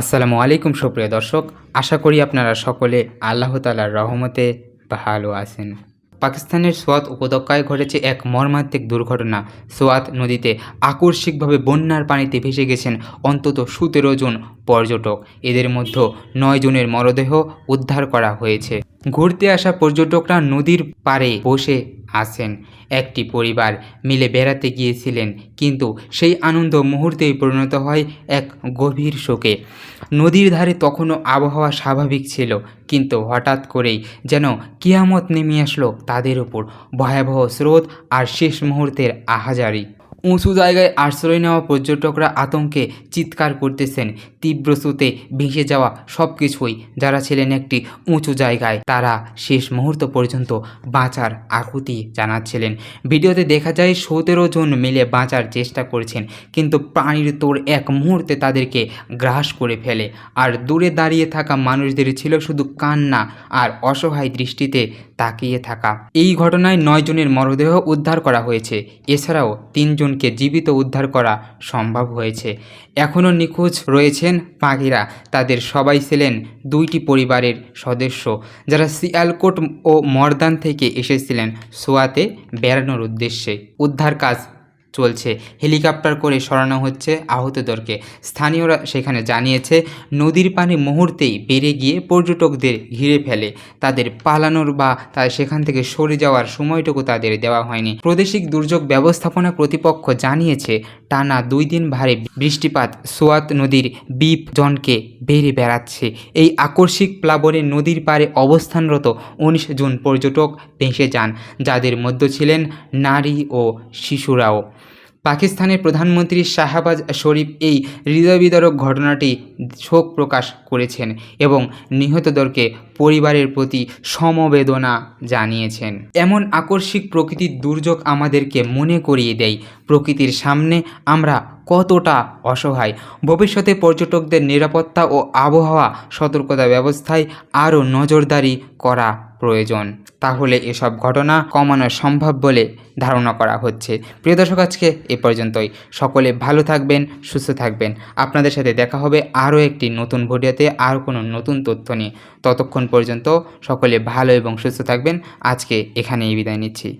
আসসালামু আলাইকুম সুপ্রিয় দর্শক, আশা করি আপনারা সকলে আল্লাহ তালার রহমতে ভালো আছেন। পাকিস্তানের সোয়াত উপত্যকায় ঘটেছে এক মর্মান্তিক দুর্ঘটনা। সোয়াত নদীতে আকস্মিকভাবে বন্যার পানিতে ভেসে গেছেন অন্তত সতেরো জন পর্যটক। এদের মধ্যে নয় জনের মরদেহ উদ্ধার করা হয়েছে। ঘুরতে আসা পর্যটকরা নদীর পাড়ে বসে আসেন একটি পরিবার মিলে বেড়াতে গিয়েছিলেন, কিন্তু সেই আনন্দ মুহূর্তেই পরিণত হয় এক গভীর শোকে। নদীর ধারে তখনও আবহাওয়া স্বাভাবিক ছিল, কিন্তু হঠাৎ করেই যেন কিয়ামত নেমে আসলো তাদের উপর। ভয়াবহ স্রোত আর শেষ মুহূর্তের আহাজারি। উঁচু জায়গায় আশ্রয় নেওয়া পর্যটকরা আতঙ্কে চিৎকার করতেছেন। তীব্র স্রোতে ভেসে যাওয়া সব কিছুই যারা ছিলেন একটি উঁচু জায়গায়, তারা শেষ মুহূর্ত পর্যন্ত বাঁচার আকুতি জানাচ্ছিলেন। ভিডিওতে দেখা যায়, সতেরো জন মিলে বাঁচার চেষ্টা করছেন, কিন্তু প্রাণীর তোর এক মুহূর্তে তাদেরকে গ্রাস করে ফেলে। আর দূরে দাঁড়িয়ে থাকা মানুষদের ছিল শুধু কান্না আর অসহায় দৃষ্টিতে তাকিয়ে থাকা। এই ঘটনায় নয় জনের মরদেহ উদ্ধার করা হয়েছে। এছাড়াও তিনজনকে জীবিত উদ্ধার করা সম্ভব হয়েছে। এখনও নিখোঁজ রয়েছেন পাখিরা তাদের সবাই ছিলেন দুইটি পরিবারের সদস্য। যারা সিয়ালকোট ও মর্দান থেকে এসেছিলেন, সোয়াতে বেড়ানোর উদ্দেশ্যে। উদ্ধার কাজ চলছে। হেলিকপ্টার করে সরানো হচ্ছে আহতদেরকে। স্থানীয়রা সেখানে জানিয়েছে, নদীর পানি মুহূর্তেই বেড়ে গিয়ে পর্যটকদের ঘিরে ফেলে। তাদের পালানোর বা তার সেখান থেকে সরে যাওয়ার সময়টুকু তাদের দেওয়া হয়নি। প্রাদেশিক দুর্যোগ ব্যবস্থাপনা কর্তৃপক্ষ জানিয়েছে, টানা দুই দিন ভারে বৃষ্টিপাত সোয়াত নদীর বিপ জনকে বেড়ে বেড়াচ্ছে। এই আকস্মিক প্লাবনে নদীর পাড়ে অবস্থানরত উনিশ জন পর্যটক ভেসে যান, যাদের মধ্যে ছিলেন নারী ও শিশুরাও। পাকিস্তানের প্রধানমন্ত্রী শাহবাজ শরীফ এই হৃদয়বিদারক ঘটনাটি শোক প্রকাশ করেছেন এবং নিহতদেরকে পরিবারের প্রতি সমবেদনা জানিয়েছেন। এমন আকস্মিক প্রকৃতির দুর্যোগ আমাদেরকে মনে করিয়ে দেয়। প্রকৃতির সামনে আমরা কতটা অসহায়। ভবিষ্যতে পর্যটকদের নিরাপত্তা ও আবহাওয়া সতর্কতা ব্যবস্থায় আরও নজরদারি করা প্রয়োজন। তাহলে এসব ঘটনা কমানো সম্ভব বলে ধারণা করা হচ্ছে। প্রিয় দর্শক, আজকে এ পর্যন্তই। সকলে ভালো থাকবেন, সুস্থ থাকবেন। আপনাদের সাথে দেখা হবে আরও একটি নতুন ভিডিওতে আর কোনো নতুন তথ্য নিয়ে। ততক্ষণ পর্যন্ত সকলে ভালো এবং সুস্থ থাকবেন। আজকে এখানেই বিদায় নিচ্ছি।